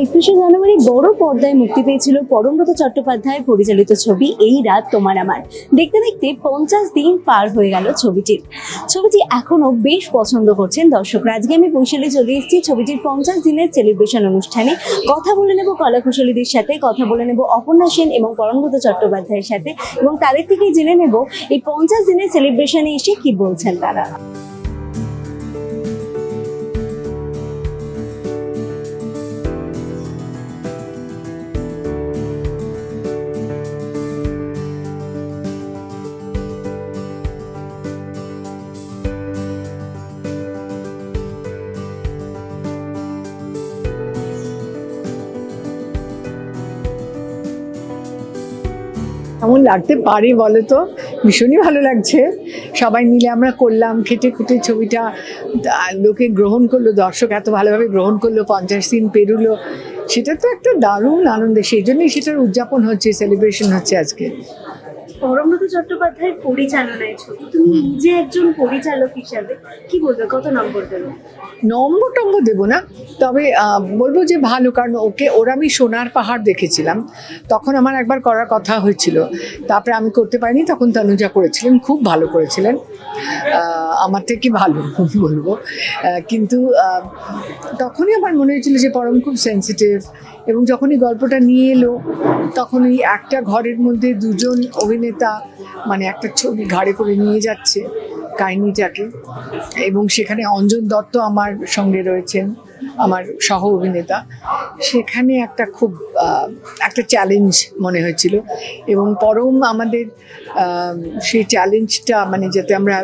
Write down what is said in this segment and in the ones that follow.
একুশে জানুয়ারি বড় পর্দায় মুক্তি পেয়েছিল পরমব্রত চট্টোপাধ্যায় পরিচালিত ছবি এই রাত তোমার আমার। দেখতে দেখতে পঞ্চাশ দিন পার হয়ে গেল ছবিটির। ছবিটি এখনও বেশ পছন্দ করছেন দর্শকরা। আজকে আমি বৈশালী চলে এসেছি ছবিটির পঞ্চাশ দিনের সেলিব্রেশন অনুষ্ঠানে। কথা বলে নেব কলা কুশলীদের সাথে, কথা বলে নেব অপর্ণা সেন এবং পরমব্রত চট্টোপাধ্যায়ের সাথে এবং তাদের থেকেই জেনে নেব এই পঞ্চাশ দিনের সেলিব্রেশনে এসে কি বলছেন তারা। কেমন লাগতে পারে বলো তো ভীষণই ভালো লাগছে। সবাই মিলে আমরা করলাম, খেটে খুঁটে ছবিটা লোকে গ্রহণ করল, দর্শক এত ভালোভাবে গ্রহণ করল, পঞ্চাশ দিন পেরুলো, সেটা তো একটা দারুণ আনন্দ, সেই জন্যই সেটার উদযাপন হচ্ছে সেলিব্রেশন হচ্ছে আজকে। পরমব্রত চট্টোপাধ্যায়ের পরিচালনায় ছবি। তুমি নিজে একজন পরিচালক হিসাবে কি বলবে? কত নম্বর দেবে? নম্বর টম্বর দেবো না। তবে বলব যে ভালো কারণ ওকে ওর আমি সোনার পাহাড় দেখেছিলাম। তখন আমার একবার করার কথা হয়েছিল। তারপরে আমি করতে পারিনি তখন তনুজা করেছিলেন খুব ভালো করেছিলেন। আমার থেকে ভালো বলব। কিন্তু তখনই আমার মনে হয়েছিল যে পরম খুব সেন্সিটিভ এবং যখনই গল্পটা নিয়ে এলো তখন ওই একটা ঘরের মধ্যে দুজন অভিনেতা মানে একটা ছবি ঘাড়ে করে নিয়ে যাচ্ছে কাহিনীটাকে। এবং সেখানে অঞ্জন দত্ত আমার সঙ্গে রয়েছেন, আমার সহ অভিনেতা। সেখানে একটা খুব একটা চ্যালেঞ্জ মনে হয়েছিল। এবং পরম আমাদের সেই চ্যালেঞ্জটা মানে যাতে আমরা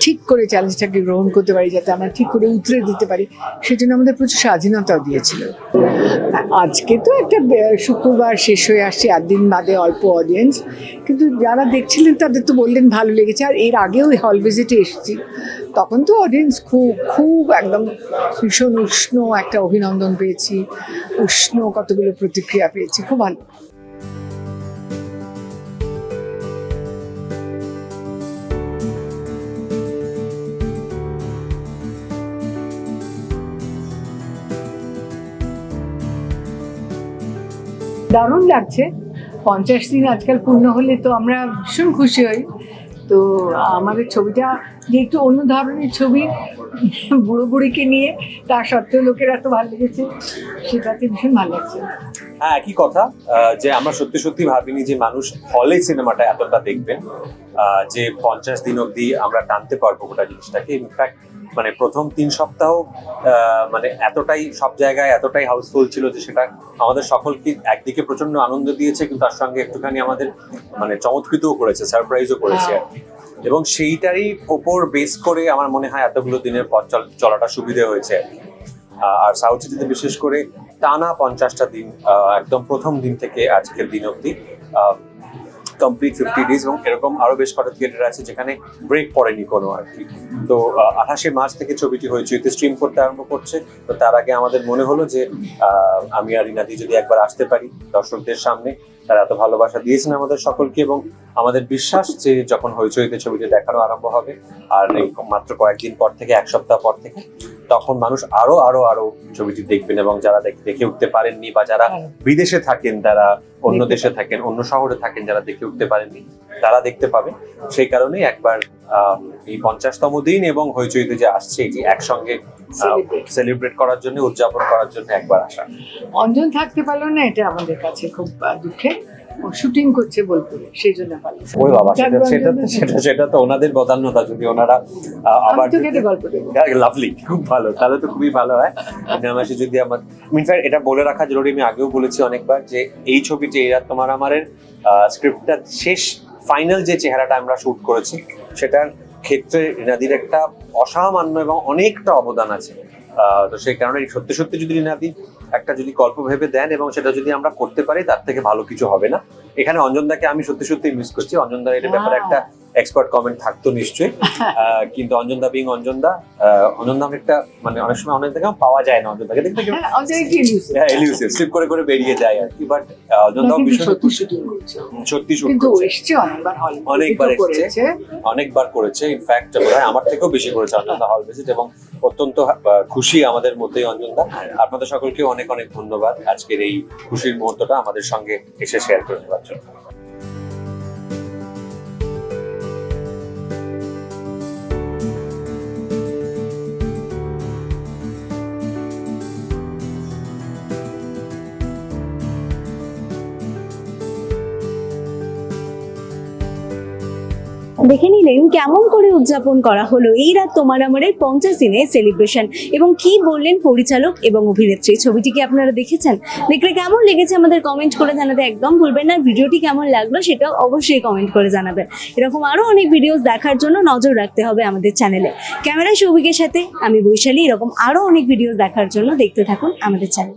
ঠিক করে চ্যালেঞ্জটাকে গ্রহণ করতে পারি, যাতে আমরা ঠিক করে উতরে দিতে পারি, সেজন্য আমাদের প্রচুর স্বাধীনতাও দিয়েছিল। আজকে তো একটা শুক্রবার শেষ হয়ে আসছে, একদিন দিন বাদে অল্প অডিয়েন্স কিন্তু যারা দেখছিলেন তাদের তো বললেন ভালো লেগেছে। আর এর আগেও হল ভিজিটে এসেছি। তখন তো অডিয়েন্স খুব খুব একদম ভীষণ উষ্ণ একটা অভিনন্দন পেয়েছি। উষ্ণ কতগুলো প্রতিক্রিয়া পেয়েছি। খুব ভালো। দারুণ লাগছে। পঞ্চাশ দিন আজকাল পূর্ণ হলে তো আমরা ভীষণ খুশি হই। তো আমাদের ছবিটা যে একটু অন্য ধরনের ছবি বুড়ো বুড়িকে নিয়ে, তা সত্ত্বেও লোকের এত ভালো লেগেছে, সেটাতে ভীষণ ভালো লাগছে। হ্যাঁ একই কথা যে আমরা সত্যি সত্যি ভাবিনি যে মানুষ হলে সিনেমাটা এতটা দেখবেন। যে পঞ্চাশ দিন অবধি আমরা টানতে পারব গোটা জিনিসটাকে। ইনফ্যাক্ট মানে প্রথম তিন সপ্তাহ মানে এতটাই সব জায়গায় এতটাই হাউসফুল ছিল যে সেটা আমাদের সকলকে একদিকে প্রচণ্ড আনন্দ দিয়েছে কিন্তু তার সঙ্গে একটুখানি আমাদের মানে চমৎকৃতও করেছে সারপ্রাইজও করেছে আর কি। এবং সেইটারই ওপর বেস করে আমার মনে হয় এতগুলো দিনের পথ চল- চলাটা সুবিধে হয়েছে আর কি। আর সাউথ সিটিতে বিশেষ করে টানা পঞ্চাশটা দিন একদম প্রথম দিন থেকে আজকের দিন অবধি কমপ্লিট ফিফটি ডেজ এবং এরকম আরও বেশ কটা থিয়েটার আছে যেখানে ব্রেক পড়েনি কোনো আর কি। তো আঠাশে মার্চ থেকে ছবিটি হয়েছে স্ট্রিম করতে আরম্ভ করছে। তো তার আগে আমাদের মনে হলো যে আমি আর ইনাদি যদি একবার আসতে পারি দর্শকদের সামনে। তারা এত ভালোবাসা দিয়েছেন আমাদের সকলকে এবং আমাদের বিশ্বাস যে যখন হইচইতে ছবিটি দেখানো আরম্ভ হবে আর মাত্র কয়েকদিন পর থেকে এক সপ্তাহ পর থেকে তখন মানুষ আরও আরও আরও ছবিটি দেখবেন এবং যারা দেখে উঠতে পারেননি বা যারা হ্যাঁ। বিদেশে থাকেন তারা অন্য দেশে থাকেন অন্য শহরে থাকেন যারা দেখে উঠতে পারেননি তারা দেখতে পাবে। সেই কারণে একবার এই পঞ্চাশতম দিন এবং হইচইতে যে আসছে এটি একসঙ্গে সেলিব্রেট করার জন্য উদযাপন করার জন্য একবার আসা। অঞ্জন থাকতে পারল না এটা আমাদের কাছে খুব দুঃখের। শুটিং করছে বোলপুরে সেই জন্য ওই বাবা সেটা সেটা তো সেটা সেটা তো ওনাদের বদান্যতা যদি ওনারা আবার তো কেটে গল্প দেবো। লাভলি খুব ভালো তাহলে তো খুবই ভালো হয়? মাসে যদি আমার ইনফ্যাক্ট এটা বলে রাখা জরুরি আমি আগেও বলেছি অনেকবার যে এই ছবিটি এরা তোমার আমারের স্ক্রিপ্টটা শেষ ফাইনাল যে চেহারাটা আমরা শুট করেছি, সেটার ক্ষেত্রে রিনাদির একটা অসামান্য এবং অনেকটা অবদান আছে। তো সেই কারণে সত্যি সত্যি যদি রিনাদি একটা যদি গল্প ভেবে দেন এবং সেটা যদি আমরা করতে পারি, তার থেকে ভালো কিছু হবে না। এখানে অঞ্জনদাকে আমি সত্যি সত্যি মিস করছি। অঞ্জনদার এটা ব্যাপারে একটা এক্সপার্ট কমেন্ট থাকতো নিশ্চয়ই। কিন্তু অঞ্জনদা বিং অঞ্জনদা অঞ্জনদা একটা মানে অনেক সময় অনেক জায়গায় পাওয়া যায় না অঞ্জনদাকে। দেখতে হ্যাঁ একটু elusive। হ্যাঁ এলিউসিভ স্লিপ করে করে বেরিয়ে যায় আর কি। বাট অঞ্জনদাও ভীষণ সত্যি সত্যি অনেকবার হল অনেকবার এসছে। করেছে। অনেকবার করেছে ইনফ্যাক্ট আমার থেকেও বেশি করেছে অঞ্জনদা হল ভিজিট এবং অত্যন্ত খুশি আমাদের মধ্যে অঞ্জনদা। আপনাদের সকলকে অনেক অনেক ধন্যবাদ। আজকের এই খুশির মুহূর্তটা আমাদের সঙ্গে এসে শেয়ার করে নেওয়ার জন্য। দেখে নিলেন কেমন করে উদযাপন করা হলো। এই রাত তোমার আমারের পঞ্চাশ দিনের সেলিব্রেশন এবং কি বললেন পরিচালক এবং অভিনেত্রী? ছবিটি কি আপনারা দেখেছেন? দেখলে কেমন লেগেছে আমাদের কমেন্ট করে জানাতে একদম ভুলবেন না। ভিডিওটি কেমন লাগল সেটাও অবশ্যই কমেন্ট করে জানাবেন। এরকম আরও অনেক ভিডিওস দেখার জন্য নজর রাখতে হবে আমাদের চ্যানেলে ক্যামেরা সৌভিকের সাথে আমি বৈশালী। এরকম আরও অনেক ভিডিওস দেখার জন্য দেখতে থাকুন আমাদের চ্যানেল